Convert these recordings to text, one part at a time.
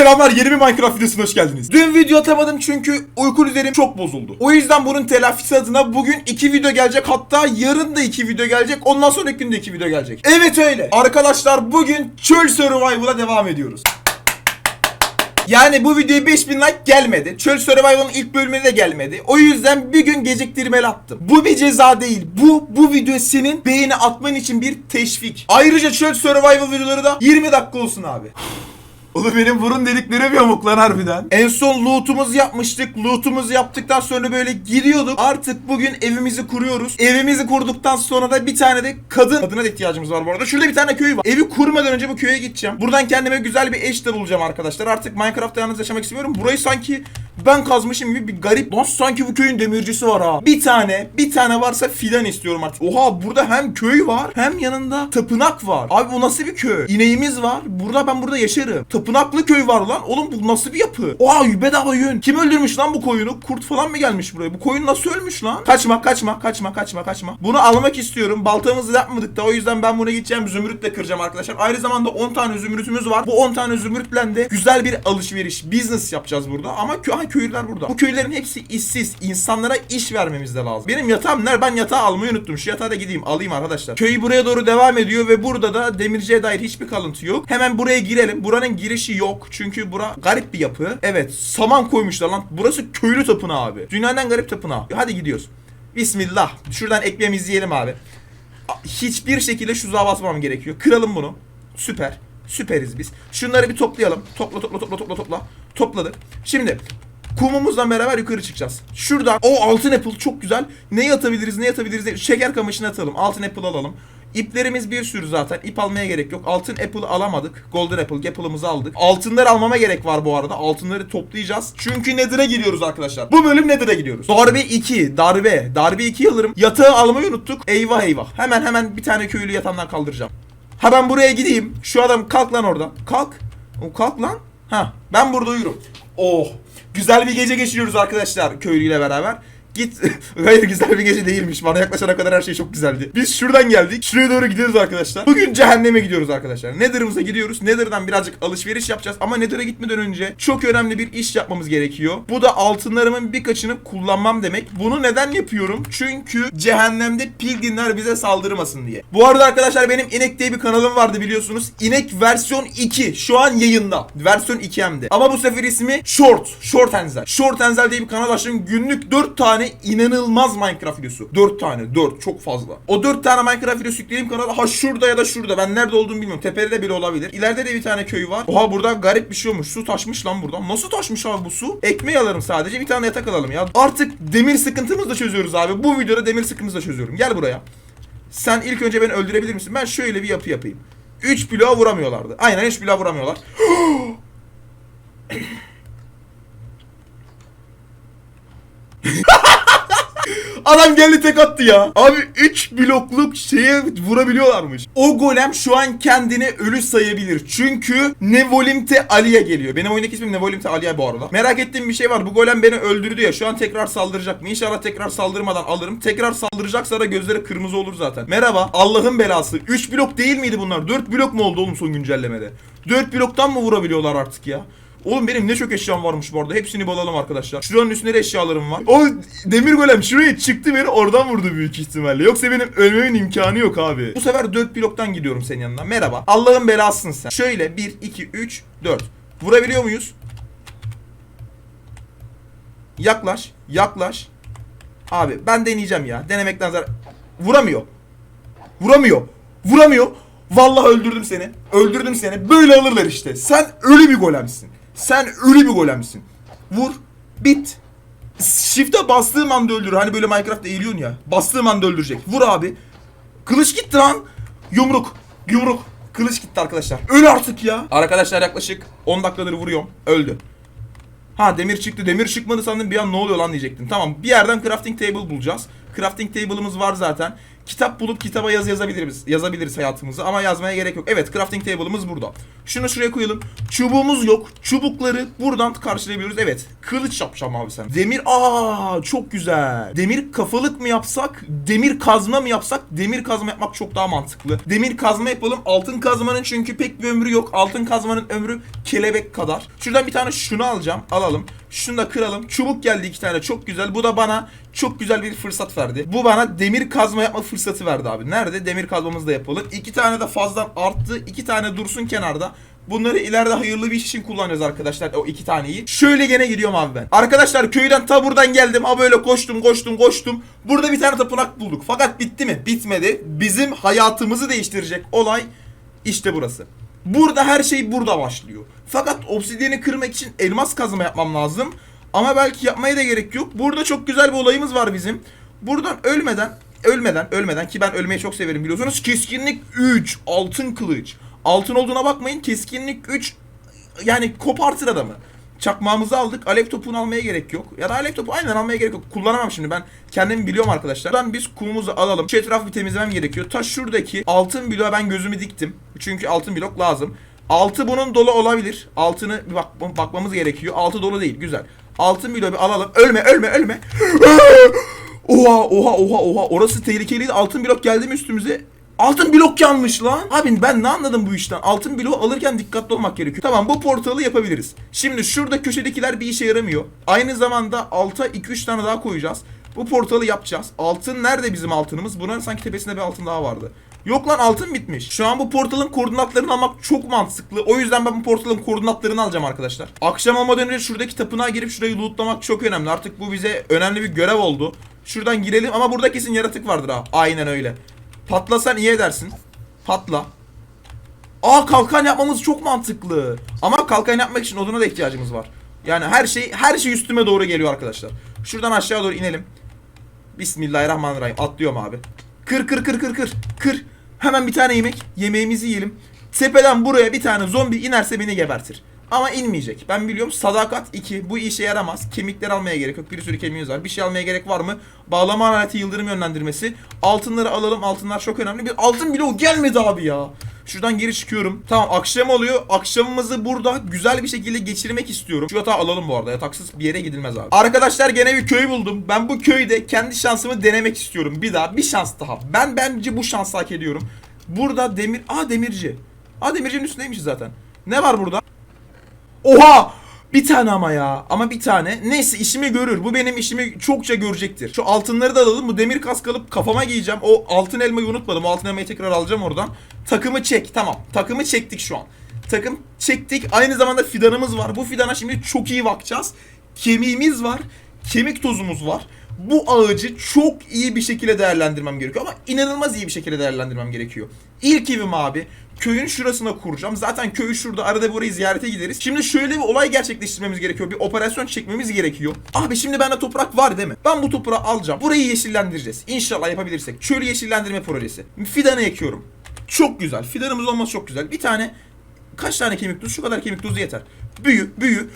Selamlar yeni bir Minecraft videosuna hoş geldiniz. Dün video atamadım çünkü uyku üzerim çok bozuldu. O yüzden bunun telafisi adına bugün iki video gelecek hatta yarın da iki video gelecek ondan sonraki gün de iki video gelecek. Evet öyle. Arkadaşlar bugün çöl survival'a devam ediyoruz. Yani bu videoya 5000 like gelmedi. Çöl Survival'ın ilk bölümüne de gelmedi. O yüzden bir gün geciktirmeli attım. Bu bir ceza değil. Bu bu video senin beğeni atman için bir teşvik. Ayrıca Çöl Survival videoları da 20 dakika olsun abi. Oğlum benim burun deliklerim yamuk lan harbiden. En son loot'umuzu yapmıştık. Loot'umuzu yaptıktan sonra böyle gidiyorduk. Artık bugün evimizi kuruyoruz. Evimizi kurduktan sonra da bir tane de kadın adına da ihtiyacımız var bu arada. Şurada bir tane köy var. Evi kurmadan önce bu köye gideceğim. Buradan kendime güzel bir eş de bulacağım arkadaşlar. Artık Minecraft'ta yalnız yaşamak istemiyorum. Burayı sanki ben kazmışım gibi bir garip. Nasıl sanki bu köyün demircisi var ha. Bir tane, bir tane varsa fidan istiyorum artık. Oha burada hem köy var hem yanında tapınak var. Abi bu nasıl bir köy? İneğimiz var. Burada ben burada yaşarım. Tapınaklı köy var lan. Oğlum bu nasıl bir yapı? Oha bedava yün. Kim öldürmüş lan bu koyunu? Kurt falan mı gelmiş buraya? Bu koyun nasıl ölmüş lan? Kaçma, kaçma, kaçma, kaçma, kaçma. Bunu almak istiyorum. Baltamızı yapmadık da o yüzden ben bunu gideceğim zümrütle kıracağım arkadaşlar. Aynı zamanda 10 tane zümrütümüz var. Bu 10 tane zümrütle de güzel bir alışveriş, business yapacağız burada. Ama kö köylüler burada. Bu köylerin hepsi işsiz. İnsanlara iş vermemiz de lazım. Benim yatağım nerede? Ben yatağı almayı unuttum. Şu yatağa da gideyim alayım arkadaşlar. Köy buraya doğru devam ediyor ve burada da demirciye dair hiçbir kalıntı yok. Hemen buraya girelim. Buranın girişi yok. Çünkü bura garip bir yapı. Evet saman koymuşlar lan. Burası köylü tapınağı abi. Dünyanın en garip tapınağı. Hadi gidiyoruz. Bismillah. Şuradan ekmeğimizi yiyelim abi. Hiçbir şekilde şu basmam gerekiyor. Kıralım bunu. Süper. Süperiz biz. Şunları bir toplayalım. Topla topla topla topla topla. Topladık. Şimdi kumumuzla beraber yukarı çıkacağız. Şuradan o altın apple çok güzel. Ne atabiliriz ne atabiliriz ne... Şeker kamışını atalım. Altın apple alalım. İplerimiz bir sürü zaten. İp almaya gerek yok. Altın apple alamadık. Golden apple, apple'ımızı aldık. Altınları almama gerek var bu arada. Altınları toplayacağız. Çünkü Nether'a giriyoruz arkadaşlar. Bu bölüm Nether'a gidiyoruz. Darbe 2. Darbe. Darbe 2 alırım. Yatağı almayı unuttuk. Eyvah eyvah. Hemen hemen bir tane köylü yatağından kaldıracağım. Ha ben buraya gideyim. Şu adam kalk lan oradan. Kalk. O kalk lan. Ha ben burada uyurum. Oh. Güzel bir gece geçiriyoruz arkadaşlar köylüyle beraber. Git. Hayır güzel bir gece değilmiş. Bana yaklaşana kadar her şey çok güzeldi. Biz şuradan geldik. Şuraya doğru gidiyoruz arkadaşlar. Bugün cehenneme gidiyoruz arkadaşlar. Nether'ımıza gidiyoruz. Nether'dan birazcık alışveriş yapacağız. Ama Nether'a gitmeden önce çok önemli bir iş yapmamız gerekiyor. Bu da altınlarımın birkaçını kullanmam demek. Bunu neden yapıyorum? Çünkü cehennemde pilgrimler bize saldırmasın diye. Bu arada arkadaşlar benim inek diye bir kanalım vardı biliyorsunuz. İnek versiyon 2 şu an yayında. Versiyon 2 hem de. Ama bu sefer ismi Short. Short Enzel. Short Enzel diye bir kanal açtım. Günlük 4 tane inanılmaz Minecraft videosu. 4 tane. 4 çok fazla. O 4 tane Minecraft videosu yüklediğim kanala ha şurada ya da şurada. Ben nerede olduğumu bilmiyorum. Tepede bile olabilir. İleride de bir tane köy var. Oha burada garip bir şey olmuş. Su taşmış lan buradan. Nasıl taşmış abi bu su? Ekmeği alırım sadece. Bir tane yatak alalım ya. Artık demir sıkıntımızı da çözüyoruz abi. Bu videoda demir sıkıntımızı da çözüyorum. Gel buraya. Sen ilk önce beni öldürebilir misin? Ben şöyle bir yapı yapayım. 3 bloğa vuramıyorlardı. Aynen 3 bloğa vuramıyorlar. Adam geldi tek attı ya. Abi 3 blokluk şeye vurabiliyorlarmış. O golem şu an kendini ölü sayabilir. Çünkü Nevolimte Ali'ye geliyor. Benim oyundaki ismim Nevolimte Aliye bu arada. Merak ettiğim bir şey var. Bu golem beni öldürdü ya. Şu an tekrar saldıracak mı? İnşallah tekrar saldırmadan alırım. Tekrar saldıracaksa da gözleri kırmızı olur zaten. Merhaba. Allah'ın belası. 3 blok değil miydi bunlar? 4 blok mu oldu oğlum son güncellemede? 4 bloktan mı vurabiliyorlar artık ya? Oğlum benim ne çok eşyam varmış bu arada. Hepsini balalım arkadaşlar. Şuranın üstünde de eşyalarım var. O demir golem şuraya çıktı beni oradan vurdu büyük ihtimalle. Yoksa benim ölmemin imkanı yok abi. Bu sefer 4 bloktan gidiyorum senin yanına. Merhaba. Allah'ın belasısın sen. Şöyle 1, 2, 3, 4. Vurabiliyor muyuz? Yaklaş. Yaklaş. Abi ben deneyeceğim ya. Denemekten zarar... Vuramıyor. Vuramıyor. Vuramıyor. Vallahi öldürdüm seni. Öldürdüm seni. Böyle alırlar işte. Sen ölü bir golemsin. Sen ölü bir golemsin. Vur. Bit. Shift'e bastığım anda öldürür. Hani böyle Minecraft'ta eğiliyorsun ya. Bastığım anda öldürecek. Vur abi. Kılıç gitti lan. Yumruk. Yumruk. Kılıç gitti arkadaşlar. Öl artık ya. Arkadaşlar yaklaşık 10 dakikadır vuruyorum. Öldü. Ha demir çıktı. Demir çıkmadı sandım bir an ne oluyor lan diyecektim. Tamam bir yerden crafting table bulacağız. Crafting table'ımız var zaten. Kitap bulup kitaba yazı yazabiliriz. Yazabiliriz hayatımızı ama yazmaya gerek yok. Evet crafting table'ımız burada. Şunu şuraya koyalım. Çubuğumuz yok. Çubukları buradan karşılayabiliyoruz. Evet. Kılıç yapacağım abi sen. Demir aa çok güzel. Demir kafalık mı yapsak? Demir kazma mı yapsak? Demir kazma yapmak çok daha mantıklı. Demir kazma yapalım. Altın kazmanın çünkü pek bir ömrü yok. Altın kazmanın ömrü kelebek kadar. Şuradan bir tane şunu alacağım. Alalım. Şunu da kıralım. Çubuk geldi iki tane. Çok güzel. Bu da bana çok güzel bir fırsat verdi. Bu bana demir kazma yapma fırsatı verdi abi. Nerede? Demir kazmamızı da yapalım. İki tane de fazladan arttı. İki tane dursun kenarda. Bunları ileride hayırlı bir iş için kullanacağız arkadaşlar o iki taneyi. Şöyle gene gidiyorum abi ben. Arkadaşlar köyden ta buradan geldim. Ha böyle koştum koştum koştum. Burada bir tane tapınak bulduk. Fakat bitti mi? Bitmedi. Bizim hayatımızı değiştirecek olay işte burası. Burada her şey burada başlıyor. Fakat obsidiyeni kırmak için elmas kazma yapmam lazım. Ama belki yapmaya da gerek yok. Burada çok güzel bir olayımız var bizim. Buradan ölmeden, ölmeden, ölmeden ki ben ölmeyi çok severim biliyorsunuz. Keskinlik 3, altın kılıç. Altın olduğuna bakmayın. Keskinlik 3 yani kopartır adamı. Çakmağımızı aldık. Alev topunu almaya gerek yok. Ya da alev topu aynen almaya gerek yok. Kullanamam şimdi ben. Kendimi biliyorum arkadaşlar. Buradan biz kumumuzu alalım. Şu etrafı bir temizlemem gerekiyor. Ta şuradaki altın bloğa ben gözümü diktim. Çünkü altın blok lazım. Altı bunun dolu olabilir. Altını bir bak bakmamız gerekiyor. Altı dolu değil. Güzel. Altın bloğu bir alalım. Ölme ölme ölme. oha oha oha oha. Orası tehlikeliydi. Altın blok geldi mi üstümüze? Altın blok yanmış lan. Abi ben ne anladım bu işten? Altın bloğu alırken dikkatli olmak gerekiyor. Tamam bu portalı yapabiliriz. Şimdi şurada köşedekiler bir işe yaramıyor. Aynı zamanda alta 2-3 tane daha koyacağız. Bu portalı yapacağız. Altın nerede bizim altınımız? Bunların sanki tepesinde bir altın daha vardı. Yok lan altın bitmiş. Şu an bu portalın koordinatlarını almak çok mantıklı. O yüzden ben bu portalın koordinatlarını alacağım arkadaşlar. Akşam olmadan önce şuradaki tapınağa girip şurayı lootlamak çok önemli. Artık bu bize önemli bir görev oldu. Şuradan girelim ama burada kesin yaratık vardır ha. Aynen öyle. Patlasan iyi edersin. Patla. Aa kalkan yapmamız çok mantıklı. Ama kalkan yapmak için oduna da ihtiyacımız var. Yani her şey her şey üstüme doğru geliyor arkadaşlar. Şuradan aşağı doğru inelim. Bismillahirrahmanirrahim. Atlıyorum abi. Kır kır kır kır kır. Kır. Hemen bir tane yemek. Yemeğimizi yiyelim. Tepeden buraya bir tane zombi inerse beni gebertir. Ama inmeyecek. Ben biliyorum sadakat 2. Bu işe yaramaz. Kemikler almaya gerek yok. Bir sürü kemiğimiz var. Bir şey almaya gerek var mı? Bağlama aleti yıldırım yönlendirmesi. Altınları alalım. Altınlar çok önemli. Bir altın bloğu gelmedi abi ya. Şuradan geri çıkıyorum. Tamam akşam oluyor. Akşamımızı burada güzel bir şekilde geçirmek istiyorum. Şu yatağı alalım bu arada. Yataksız bir yere gidilmez abi. Arkadaşlar gene bir köy buldum. Ben bu köyde kendi şansımı denemek istiyorum. Bir daha bir şans daha. Ben bence bu şansı hak ediyorum. Burada demir... Aa demirci. Aa demircinin üstündeymişiz zaten. Ne var burada? Oha! Bir tane ama ya. Ama bir tane. Neyse işimi görür. Bu benim işimi çokça görecektir. Şu altınları da alalım. Bu demir kask alıp kafama giyeceğim. O altın elmayı unutmadım. O altın elmayı tekrar alacağım oradan. Takımı çek. Tamam. Takımı çektik şu an. Takım çektik. Aynı zamanda fidanımız var. Bu fidana şimdi çok iyi bakacağız. Kemiğimiz var. Kemik tozumuz var. Bu ağacı çok iyi bir şekilde değerlendirmem gerekiyor ama inanılmaz iyi bir şekilde değerlendirmem gerekiyor. İlk evim abi köyün şurasına kuracağım. Zaten köyü şurada arada burayı ziyarete gideriz. Şimdi şöyle bir olay gerçekleştirmemiz gerekiyor. Bir operasyon çekmemiz gerekiyor. Abi şimdi bende toprak var değil mi? Ben bu toprağı alacağım. Burayı yeşillendireceğiz. İnşallah yapabilirsek. Çölü yeşillendirme projesi. Fidanı ekiyorum. Çok güzel. Fidanımız olması çok güzel. Bir tane kaç tane kemik tuzu? Şu kadar kemik tuzu yeter. Büyü, büyü.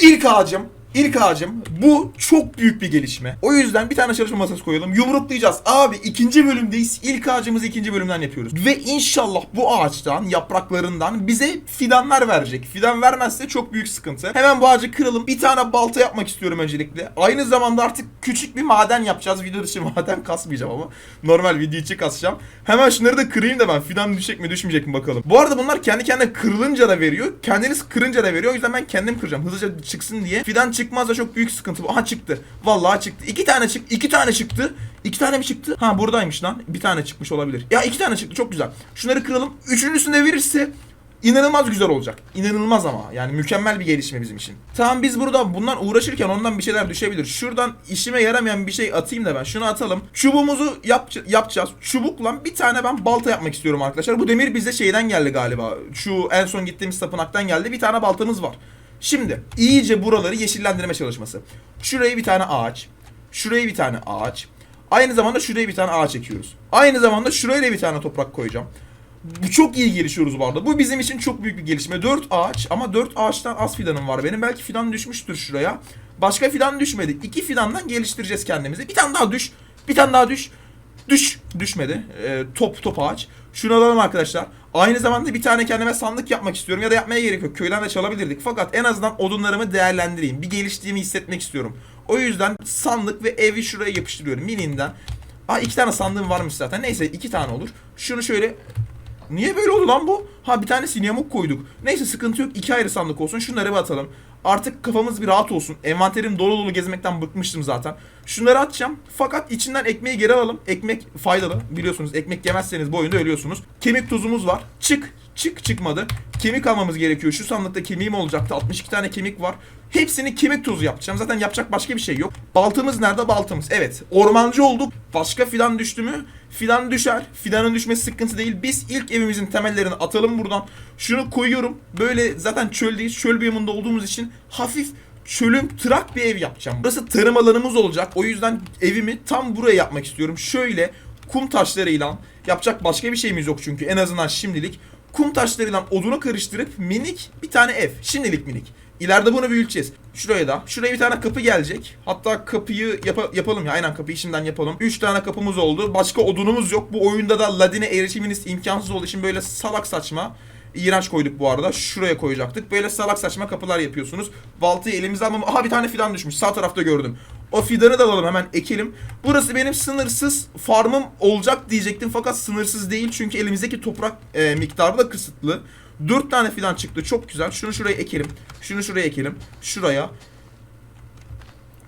İlk ağacım. İlk ağacım. Bu çok büyük bir gelişme. O yüzden bir tane çalışma masası koyalım. Yumruklayacağız. Abi ikinci bölümdeyiz. İlk ağacımızı ikinci bölümden yapıyoruz. Ve inşallah bu ağaçtan, yapraklarından bize fidanlar verecek. Fidan vermezse çok büyük sıkıntı. Hemen bu ağacı kıralım. Bir tane balta yapmak istiyorum öncelikle. Aynı zamanda artık küçük bir maden yapacağız. Video dışı maden kasmayacağım ama. Normal video içi kasacağım. Hemen şunları da kırayım da ben. Fidan düşecek mi düşmeyecek mi bakalım. Bu arada bunlar kendi kendine kırılınca da veriyor. Kendiniz kırınca da veriyor. O yüzden ben kendim kıracağım. Hızlıca çıksın diye. Fidan çıkmaz da çok büyük sıkıntı bu. Aha çıktı. Vallahi çıktı. İki tane çıktı. iki tane çıktı. İki tane mi çıktı? Ha buradaymış lan. Bir tane çıkmış olabilir. Ya iki tane çıktı. Çok güzel. Şunları kıralım. Üçüncüsünde verirse inanılmaz güzel olacak. İnanılmaz ama. Yani mükemmel bir gelişme bizim için. Tamam biz burada bundan uğraşırken ondan bir şeyler düşebilir. Şuradan işime yaramayan bir şey atayım da ben. Şunu atalım. Çubuğumuzu yap yapacağız. Çubukla bir tane ben balta yapmak istiyorum arkadaşlar. Bu demir bize şeyden geldi galiba. Şu en son gittiğimiz tapınaktan geldi. Bir tane baltamız var. Şimdi iyice buraları yeşillendirme çalışması. Şuraya bir tane ağaç. Şuraya bir tane ağaç. Aynı zamanda şuraya bir tane ağaç ekiyoruz. Aynı zamanda şuraya bir tane toprak koyacağım. Bu çok iyi gelişiyoruz bu arada. Bu bizim için çok büyük bir gelişme. 4 ağaç ama 4 ağaçtan az fidanım var benim. Belki fidan düşmüştür şuraya. Başka fidan düşmedi. 2 fidandan geliştireceğiz kendimizi. Bir tane daha düş. Bir tane daha düş. Düş. Düşmedi. Ee, top top ağaç. Şunu alalım arkadaşlar. Aynı zamanda bir tane kendime sandık yapmak istiyorum ya da yapmaya gerek yok. Köyden de çalabilirdik. Fakat en azından odunlarımı değerlendireyim. Bir geliştiğimi hissetmek istiyorum. O yüzden sandık ve evi şuraya yapıştırıyorum. Mininden. Aa iki tane sandığım varmış zaten. Neyse iki tane olur. Şunu şöyle Niye böyle oldu lan bu? Ha bir tane sinyamuk koyduk. Neyse sıkıntı yok. iki ayrı sandık olsun. Şunları bir atalım. Artık kafamız bir rahat olsun. Envanterim dolu dolu gezmekten bıkmıştım zaten. Şunları atacağım. Fakat içinden ekmeği geri alalım. Ekmek faydalı. Biliyorsunuz ekmek yemezseniz bu oyunda ölüyorsunuz. Kemik tuzumuz var. Çık. Çık çıkmadı. Kemik almamız gerekiyor. Şu sandıkta kemiğim olacaktı. 62 tane kemik var. Hepsini kemik tuzu yapacağım. Zaten yapacak başka bir şey yok. Baltamız nerede? Baltamız. Evet. Ormancı olduk. Başka fidan düştü mü? Fidan düşer. Fidanın düşmesi sıkıntı değil. Biz ilk evimizin temellerini atalım buradan. Şunu koyuyorum. Böyle zaten çöldeyiz. Çöl biyomunda olduğumuz için hafif çölün tırak bir ev yapacağım. Burası tarım alanımız olacak. O yüzden evimi tam buraya yapmak istiyorum. Şöyle kum taşlarıyla yapacak başka bir şeyimiz yok çünkü en azından şimdilik. Kum taşlarıyla odunu karıştırıp minik bir tane ev. Şimdilik minik. İleride bunu büyüteceğiz. Şuraya da. Şuraya bir tane kapı gelecek. Hatta kapıyı yapa- yapalım ya. Aynen kapıyı şimdiden yapalım. 3 tane kapımız oldu. Başka odunumuz yok. Bu oyunda da Ladin'e erişiminiz imkansız olduğu için böyle salak saçma. İğrenç koyduk bu arada. Şuraya koyacaktık. Böyle salak saçma kapılar yapıyorsunuz. Baltayı elimizde almam. Aha bir tane fidan düşmüş. Sağ tarafta gördüm. O fidanı da alalım hemen ekelim. Burası benim sınırsız farmım olacak diyecektim fakat sınırsız değil çünkü elimizdeki toprak e, miktarı da kısıtlı. 4 tane fidan çıktı çok güzel. Şunu şuraya ekelim. Şunu şuraya ekelim. Şuraya.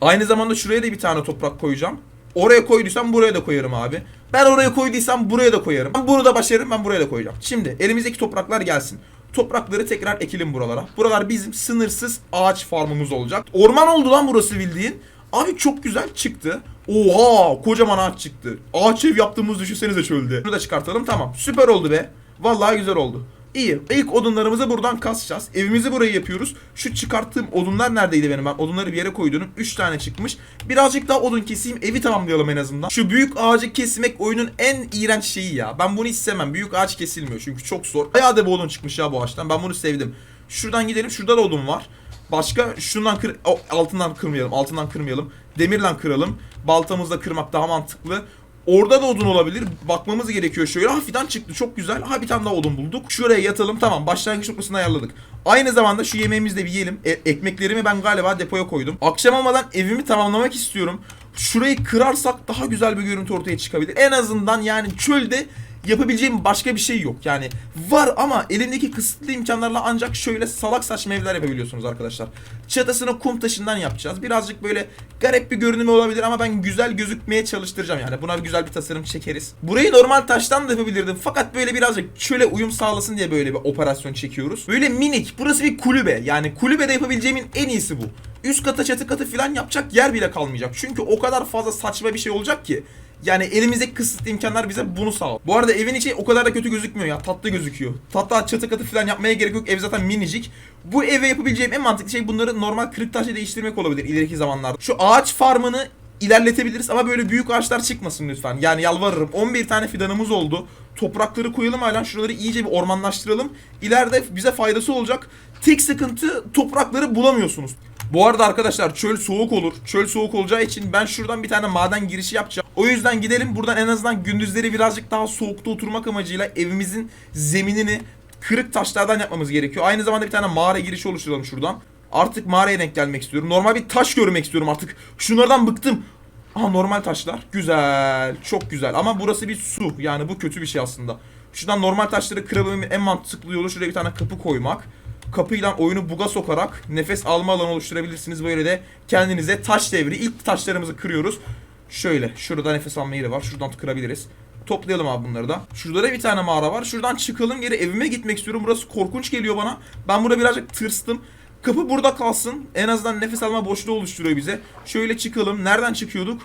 Aynı zamanda şuraya da bir tane toprak koyacağım. Oraya koyduysam buraya da koyarım abi. Ben oraya koyduysam buraya da koyarım. Ben bunu da başarırım ben buraya da koyacağım. Şimdi elimizdeki topraklar gelsin. Toprakları tekrar ekelim buralara. Buralar bizim sınırsız ağaç farmımız olacak. Orman oldu lan burası bildiğin. Abi çok güzel çıktı. Oha kocaman ağaç çıktı. Ağaç ev yaptığımız düşünsenize çölde. Bunu da çıkartalım tamam. Süper oldu be. Vallahi güzel oldu. İyi. İlk odunlarımızı buradan kasacağız. Evimizi buraya yapıyoruz. Şu çıkarttığım odunlar neredeydi benim? Ben odunları bir yere koydum. 3 tane çıkmış. Birazcık daha odun keseyim. Evi tamamlayalım en azından. Şu büyük ağacı kesmek oyunun en iğrenç şeyi ya. Ben bunu istemem. Büyük ağaç kesilmiyor çünkü çok zor. Bayağı da bir odun çıkmış ya bu ağaçtan. Ben bunu sevdim. Şuradan gidelim. Şurada da odun var. Başka şundan kır o, altından kırmayalım. Altından kırmayalım. Demirle kıralım. Baltamızla kırmak daha mantıklı. Orada da odun olabilir. Bakmamız gerekiyor şöyle. Ha fidan çıktı çok güzel. Ha bir tane daha odun bulduk. Şuraya yatalım. Tamam başlangıç noktasını ayarladık. Aynı zamanda şu yemeğimizi de bir yiyelim. E- ekmeklerimi ben galiba depoya koydum. Akşam olmadan evimi tamamlamak istiyorum. Şurayı kırarsak daha güzel bir görüntü ortaya çıkabilir. En azından yani çölde yapabileceğim başka bir şey yok. Yani var ama elindeki kısıtlı imkanlarla ancak şöyle salak saçma evler yapabiliyorsunuz arkadaşlar. Çatısını kum taşından yapacağız. Birazcık böyle garip bir görünümü olabilir ama ben güzel gözükmeye çalıştıracağım yani. Buna bir güzel bir tasarım çekeriz. Burayı normal taştan da yapabilirdim. Fakat böyle birazcık çöle uyum sağlasın diye böyle bir operasyon çekiyoruz. Böyle minik. Burası bir kulübe. Yani kulübede yapabileceğimin en iyisi bu. Üst kata çatı katı falan yapacak yer bile kalmayacak. Çünkü o kadar fazla saçma bir şey olacak ki. Yani elimizdeki kısıtlı imkanlar bize bunu sağlıyor. Bu arada evin içi o kadar da kötü gözükmüyor ya. Tatlı gözüküyor. Hatta çatı katı falan yapmaya gerek yok. Ev zaten minicik. Bu eve yapabileceğim en mantıklı şey bunları normal kırık taşla değiştirmek olabilir ileriki zamanlarda. Şu ağaç farmını ilerletebiliriz ama böyle büyük ağaçlar çıkmasın lütfen. Yani yalvarırım. 11 tane fidanımız oldu. Toprakları koyalım hala şuraları iyice bir ormanlaştıralım. İleride bize faydası olacak. Tek sıkıntı toprakları bulamıyorsunuz. Bu arada arkadaşlar çöl soğuk olur. Çöl soğuk olacağı için ben şuradan bir tane maden girişi yapacağım. O yüzden gidelim buradan en azından gündüzleri birazcık daha soğukta oturmak amacıyla evimizin zeminini kırık taşlardan yapmamız gerekiyor. Aynı zamanda bir tane mağara girişi oluşturalım şuradan. Artık mağaraya denk gelmek istiyorum. Normal bir taş görmek istiyorum artık. Şunlardan bıktım. Aha normal taşlar. Güzel. Çok güzel. Ama burası bir su. Yani bu kötü bir şey aslında. Şuradan normal taşları kırabilmemin en mantıklı yolu şuraya bir tane kapı koymak. Kapıyla oyunu buga sokarak nefes alma alanı oluşturabilirsiniz. Böyle de kendinize taş devri. ilk taşlarımızı kırıyoruz. Şöyle. Şurada nefes alma yeri var. Şuradan kırabiliriz. Toplayalım abi bunları da. Şurada da bir tane mağara var. Şuradan çıkalım geri evime gitmek istiyorum. Burası korkunç geliyor bana. Ben burada birazcık tırstım. Kapı burada kalsın. En azından nefes alma boşluğu oluşturuyor bize. Şöyle çıkalım. Nereden çıkıyorduk?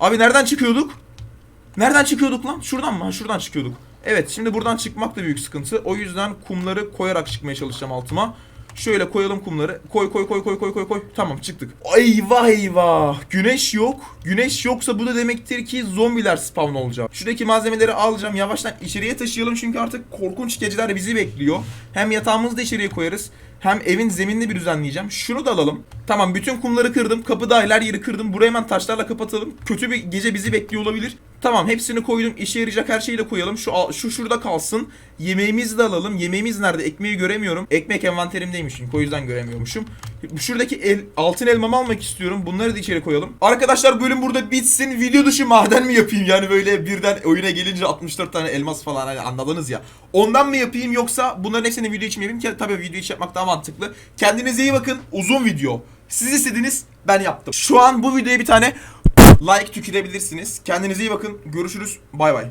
Abi nereden çıkıyorduk? Nereden çıkıyorduk lan? Şuradan mı? Şuradan çıkıyorduk. Evet şimdi buradan çıkmak da büyük sıkıntı. O yüzden kumları koyarak çıkmaya çalışacağım altıma. Şöyle koyalım kumları. Koy koy koy koy koy koy koy. Tamam çıktık. Eyvah eyvah. Güneş yok. Güneş yoksa bu da demektir ki zombiler spawn olacak. Şuradaki malzemeleri alacağım. Yavaştan içeriye taşıyalım çünkü artık korkunç geceler bizi bekliyor. Hem yatağımızı da içeriye koyarız. Hem evin zeminini bir düzenleyeceğim. Şunu da alalım. Tamam bütün kumları kırdım. Kapı dahil her yeri kırdım. Burayı hemen taşlarla kapatalım. Kötü bir gece bizi bekliyor olabilir. Tamam hepsini koydum. İşe yarayacak her şeyi de koyalım. Şu şu şurada kalsın. Yemeğimizi de alalım. Yemeğimiz nerede? Ekmeği göremiyorum. Ekmek envanterimdeymiş çünkü o yüzden göremiyormuşum. Şuradaki el, altın elmamı almak istiyorum. Bunları da içeri koyalım. Arkadaşlar bölüm burada bitsin. Video dışı maden mi yapayım? Yani böyle birden oyuna gelince 64 tane elmas falan hani anladınız ya. Ondan mı yapayım yoksa bunların hepsini video için mi yapayım? Tabii video için yapmak daha mantıklı. Kendinize iyi bakın. Uzun video. Siz istediniz ben yaptım. Şu an bu videoya bir tane like tükürebilirsiniz. Kendinize iyi bakın. Görüşürüz. Bay bay.